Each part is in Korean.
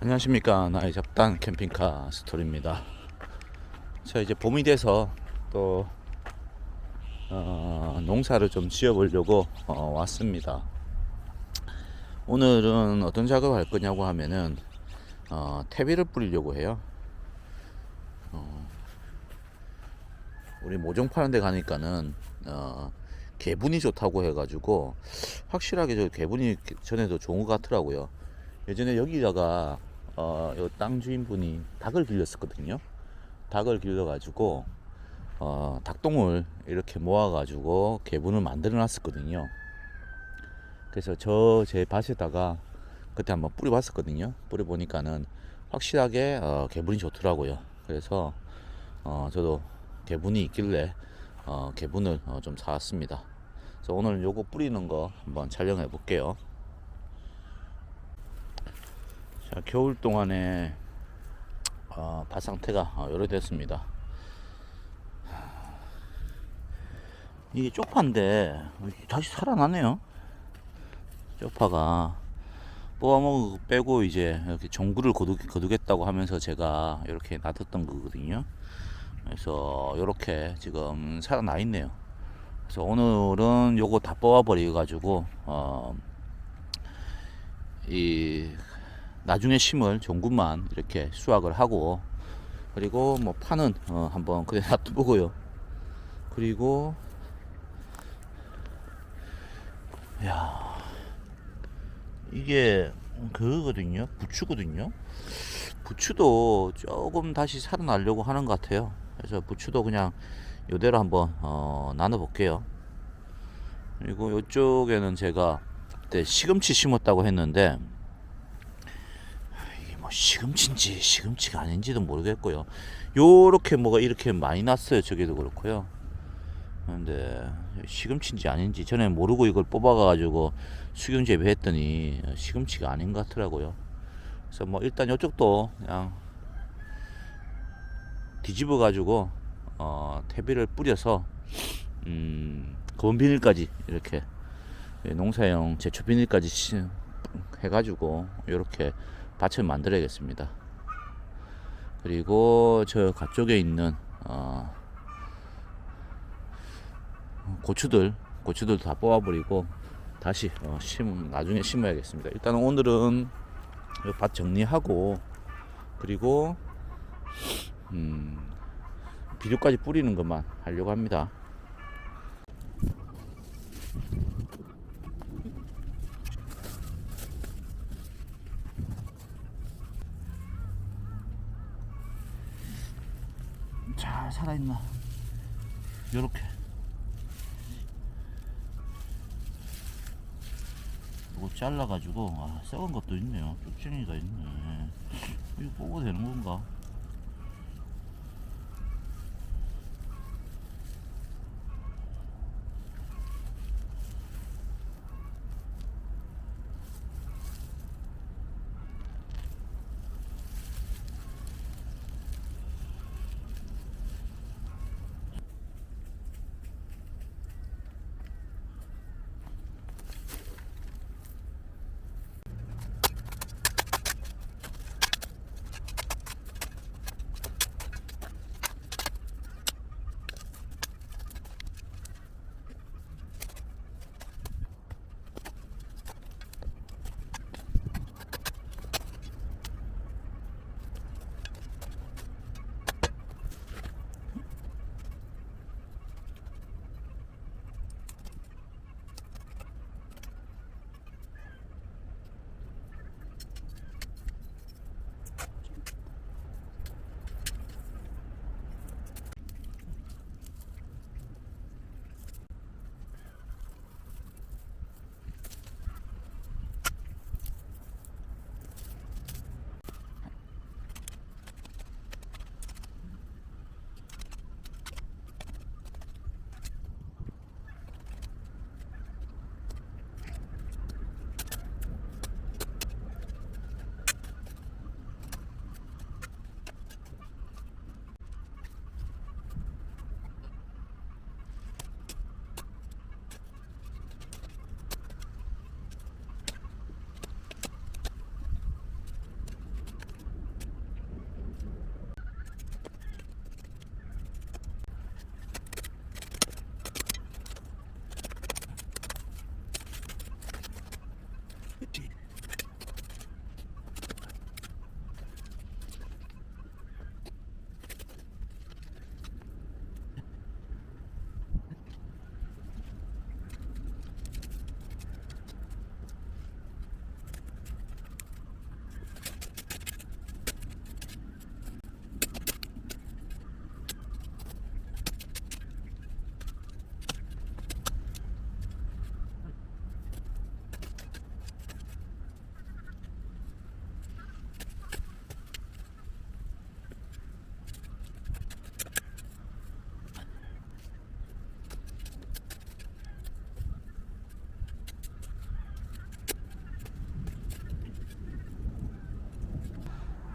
안녕하십니까. 나의 잡단 캠핑카 스토리입니다. 자 이제 봄이 돼서 또 어, 농사를 좀 지어보려고 어, 왔습니다. 오늘은 어떤 작업을 할 거냐고 하면은 어, 퇴비를 뿌리려고 해요. 어, 우리 모종 파는 데 가니까는 어, 개분이 좋다고 해가지고 확실하게 저 개분이 전에도 좋은 것 같더라고요. 예전에 여기다가 어, 요땅 주인분이 닭을 길렀었거든요. 닭을 길러가지고 어, 닭똥을 이렇게 모아가지고 개분을 만들어 놨었거든요. 그래서 저 제 밭에다가 그때 한번 뿌려봤었거든요. 뿌려보니까는 확실하게 어, 개분이 좋더라고요. 그래서 어, 저도 개분이 있길래 어, 개분을 어, 좀 사왔습니다. 그래서 오늘 요거 뿌리는 거 한번 촬영해 볼게요. 자, 겨울 동안에 어, 밭 상태가 어, 요래 됐습니다. 이게 쪽파인데 다시 살아나네요. 쪽파가 뽑아먹은 거 빼고 이제 이렇게 종구를 거두, 거두 겠다고 하면서 제가 이렇게 놔뒀던 거거든요. 그래서 이렇게 지금 살아나 있네요. 그래서 오늘은 요거 다 뽑아버려 가지고 어, 이 나중에 심을 종군만 이렇게 수확을 하고 그리고 뭐 파는 어 한번 그래 놔두고요. 그리고 야 이게 그거거든요. 부추거든요. 부추도 조금 다시 살아나려고 하는 것 같아요. 그래서 부추도 그냥 요대로 한번 어 나눠 볼게요. 그리고 이쪽에는 제가 그때 시금치 심었다고 했는데 뭐 시금치인지 시금치가 아닌지도 모르겠고요. 요렇게 뭐가 이렇게 많이 났어요. 저기도 그렇고요. 근데 시금치인지 아닌지 전에 모르고 이걸 뽑아가지고 수경 재배했더니 시금치가 아닌 것 같더라고요. 그래서 뭐 일단 이쪽도 그냥 뒤집어 가지고 어, 퇴비를 뿌려서 음, 검은 비닐까지 이렇게 농사용 제초 비닐까지 시- 해가지고 이렇게 밭을 만들어야겠습니다. 그리고 저 가쪽에 있는 어, 고추들 고추들 다 뽑아버리고 다시 어, 심 나중에 심어야겠습니다. 일단 오늘은 이밭 정리하고 그리고 음, 비료까지 뿌리는 것만 하려고 합니다. 잘 살아있나? 요렇게 이거 잘라가지고 아 썩은 것도 있네요 쭉쟁이가 있네 이거 뽑아도 되는 건가?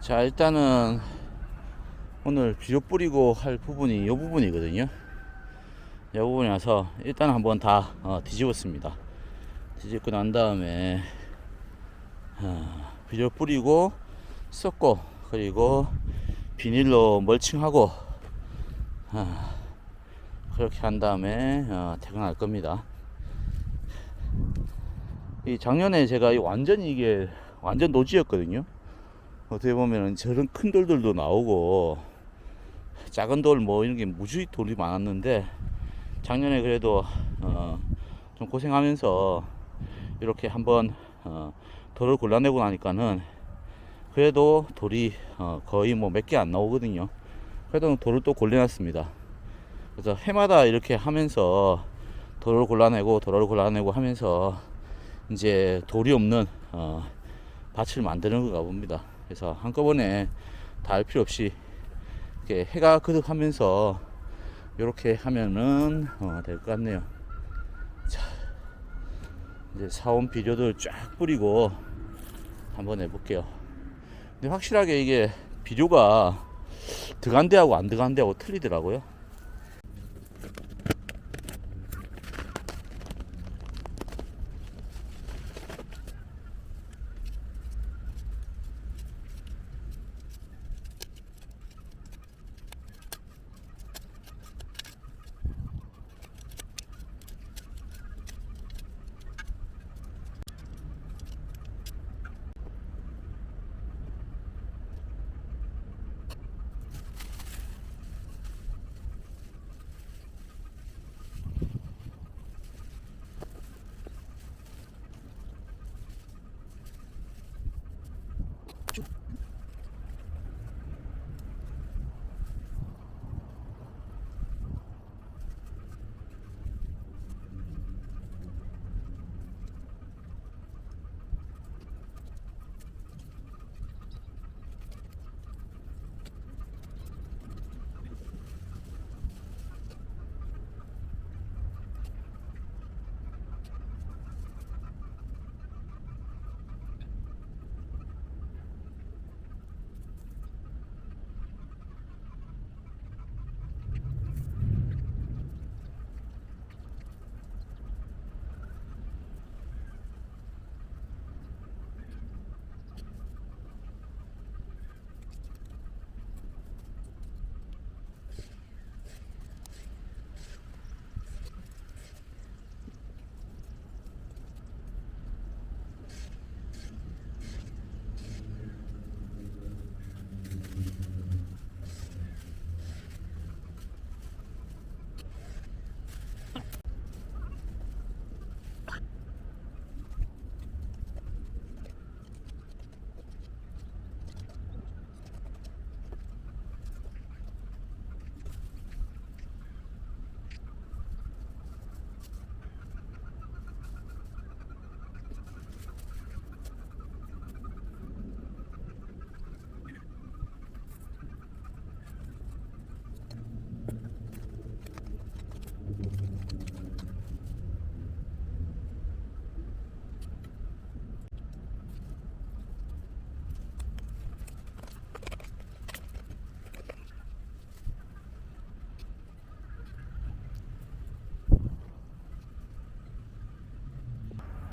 자 일단은 오늘 비료 뿌리고 할 부분이 이 부분이거든요. 이 부분이라서 일단 한번 다 어, 뒤집었습니다. 뒤집고 난 다음에 어, 비료 뿌리고 섞고 그리고 비닐로 멀칭하고 어, 그렇게 한 다음에 어, 퇴근할 겁니다. 이 작년에 제가 이 완전 이게 완전 노지였거든요 어떻게 보면은 저런 큰 돌들도 나오고 작은 돌 뭐 이런 게 무지 돌이 많았는데 작년에 그래도 어, 좀 고생하면서 이렇게 한번 어, 돌을 골라내고 나니까는 그래도 돌이 어, 거의 뭐 몇 개 안 나오거든요. 그래도 돌을 또 골라놨습니다. 그래서 해마다 이렇게 하면서 돌을 골라내고 돌을 골라내고 하면서 이제 돌이 없는 어, 밭을 만드는 건가 봅니다. 그래서 한꺼번에 다 할 필요 없이 이렇게 해가 거듭하면서 이렇게 하면은 어, 될 것 같네요. 자, 이제 사온 비료들 쫙 뿌리고 한번 해볼게요. 근데 확실하게 이게 비료가 들어간 데하고 안 들어간 데하고 틀리더라고요.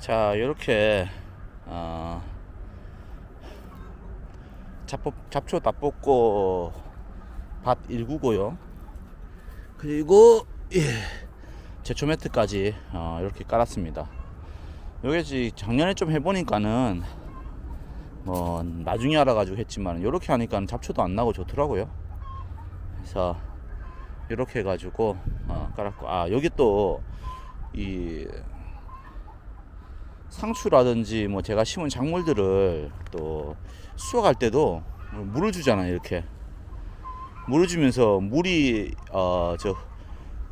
자, 이렇게 어, 잡초, 잡초 다 뽑고 밭 일구고요. 그리고 예, 제초 매트까지 어, 이렇게 깔았습니다. 요게 지 작년에 좀 해보니까는 뭐 나중에 알아가지고 했지만 이렇게 하니까 잡초도 안 나고 좋더라고요. 그래서 이렇게 해가지고 어, 깔았고 아 여기 또이 상추라든지 뭐 제가 심은 작물들을 또 수확할 때도 물을 주잖아요 이렇게. 물을 주면서 물이 어저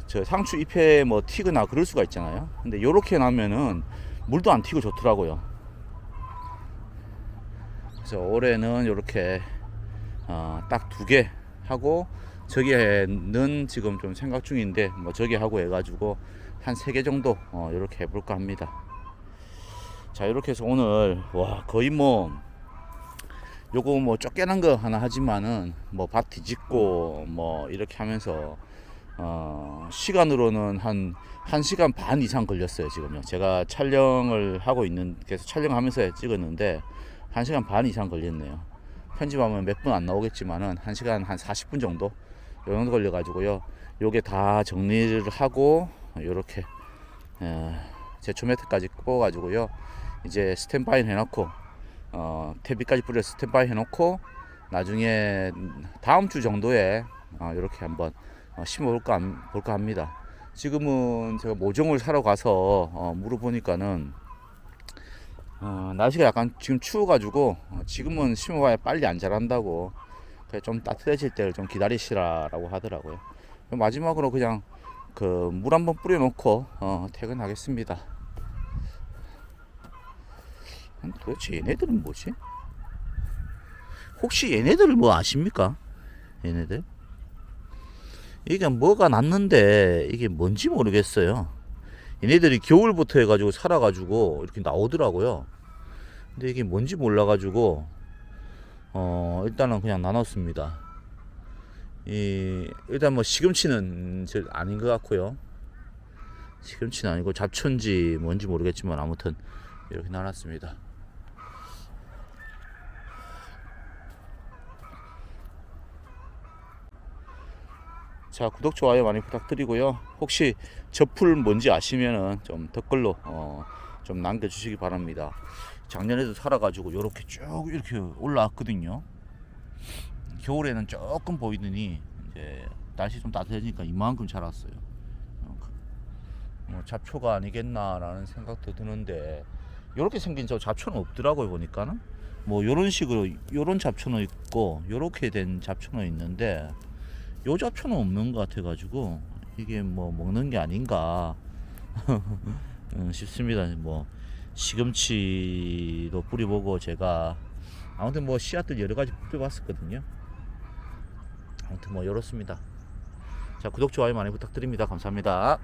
저 상추 잎에 뭐 튀거나 그럴 수가 있잖아요. 근데 요렇게 나면은 물도 안 튀고 좋더라고요. 그래서 올해는 요렇게 어, 딱 두 개 하고 저기에는 지금 좀 생각 중인데 뭐 저기 하고 해가지고 한 세 개 정도 어, 이렇게 해볼까 합니다. 자 이렇게 해서 오늘 와 거의 뭐 요거 뭐 쫓겨난 거 하나 하지만은 뭐밭 뒤집고 뭐 이렇게 하면서 어 시간으로는 한 1시간 반 이상 걸렸어요 지금요. 제가 촬영을 하고 있는 계속 촬영하면서 찍었는데 1시간 반 이상 걸렸네요. 편집하면 몇 분 안 나오겠지만은 1시간 한 40분 정도? 요 정도 걸려 가지고요. 요게 다 정리를 하고 요렇게 제초 매트까지 뽑아 가지고요 이제 스탠바이 해놓고 어, 퇴비까지 뿌려 스탠바이 해놓고 나중에 다음 주 정도에 어, 이렇게 한번 어, 심어볼까 함- 볼까 합니다. 지금은 제가 모종을 사러 가서 어, 물어보니까는 어, 날씨가 약간 지금 추워가지고 어, 지금은 심어봐야 빨리 안 자란다고 그래 좀 따뜻해질 때를 좀 기다리시라라고 하더라고요. 마지막으로 그냥 그 물 한번 뿌려놓고 어, 퇴근하겠습니다. 음, 도대체 얘네들은 뭐지? 혹시 얘네들 뭐 아십니까? 얘네들? 이게 뭐가 났는데 이게 뭔지 모르겠어요. 얘네들이 겨울부터 해가지고 살아가지고 이렇게 나오더라고요. 근데 이게 뭔지 몰라가지고 어 일단은 그냥 나눴습니다. 이 일단 뭐 시금치는 저 아닌 것 같고요. 시금치는 아니고 잡초인지 뭔지 모르겠지만 아무튼 이렇게 나눴습니다. 자 구독 좋아요 많이 부탁드리고요. 혹시 저풀 뭔지 아시면은 좀 댓글로 어, 좀 남겨주시기 바랍니다. 작년에도 살아가지고 요렇게 쭉 이렇게 올라왔거든요. 겨울에는 조금 보이더니 이제 날씨 좀 따뜻해지니까 이만큼 자랐어요. 어, 뭐 잡초가 아니겠나라는 생각도 드는데 요렇게 생긴 저 잡초는 없더라고요 보니까는. 뭐 요런 식으로 요런 잡초는 있고 요렇게 된 잡초는 있는데 요 잡초는 없는 것 같아가지고 이게 뭐 먹는 게 아닌가 음, 싶습니다. 뭐 시금치도 뿌려보고 제가 아무튼 뭐 씨앗들 여러 가지 뿌려봤었거든요. 아무튼 뭐 이렇습니다. 자 구독 좋아요 많이 부탁드립니다. 감사합니다.